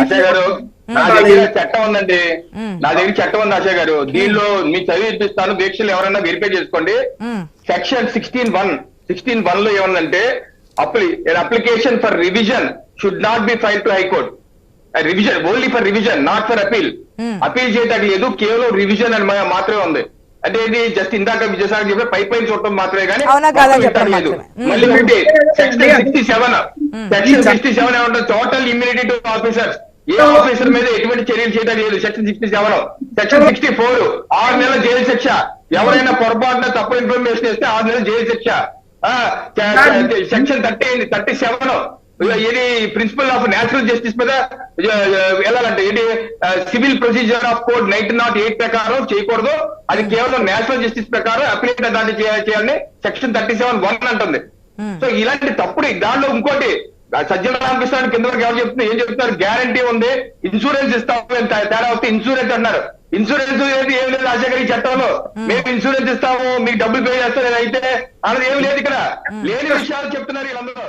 అజయ్ గారు నా దగ్గర చట్టం ఉందండి. నా దగ్గర చట్టం ఉంది అజయ్ గారు. దీనిలో మీ చదివి వినిపిస్తాను దీక్షలు ఎవరైనా వెరిఫై చేసుకోండి. సెక్షన్ సిక్స్టీన్ వన్ సిక్స్టీన్ వన్లో ఏముందంటే అప్లి application for revision should not be file to high court revision only for revision not for appeal. Appeal చేయడానికి లేదు కేవలం రివిజన్ అని మాత్రమే ఉంది. అంటే ఇది జస్ట్ ఇందాక విజయసాగర్ చెప్పే పై పైన చూడటం మాత్రమే కానీ. మళ్ళీ section sixty seven section sixty seven ఏమంటుంది టోటల్ ఇమ్యూనిటీ టు ఆఫీసర్స్ ఏ ఆఫీసర్ మీద ఎటువంటి చర్యలు చేయడం లేదు. Section sixty seven section sixty four ఆరు నెలల జైలు శిక్ష. ఎవరైనా పొరపాటున తప్పు ఇన్ఫర్మేషన్ ఇస్తే ఆరు నెలల జైలు శిక్ష. సెక్షన్ థర్టీ థర్టీ సెవెన్ ఇది ప్రిన్సిపల్ ఆఫ్ నేచురల్ జస్టిస్ మీద వెళ్ళాలంటే ఇది civil procedure of code nineteen not eight ప్రకారం చేయకూడదు. అది కేవలం నేషనల్ జస్టిస్ ప్రకారం అప్లై దాన్ని చేయ- చేయాలని సెక్షన్ థర్టీ సెవెన్ వన్ అంటుంది. సో ఇలాంటి తప్పుడు దాంట్లో ఇంకోటి ఆ సజ్జల రామకృష్ణ కింద వరకు ఎవరు చెప్తున్నారు ఏం చెప్తున్నారు? గ్యారంటీ ఉంది. ఇన్సూరెన్స్ ఇస్తాము తేడా వస్తే ఇన్సూరెన్స్ అన్నారు ఇన్సూరెన్స్ ఏది ఏం లేదు రాజశేఖర్ ఈ చట్టంలో. మేము ఇన్సూరెన్స్ ఇస్తాము. మీకు డబ్బులు పే చేస్తారు అయితే అన్నది ఏమి లేదు ఇక్కడ. లేని విషయాలు చెప్తున్నారు వీళ్ళందరూ.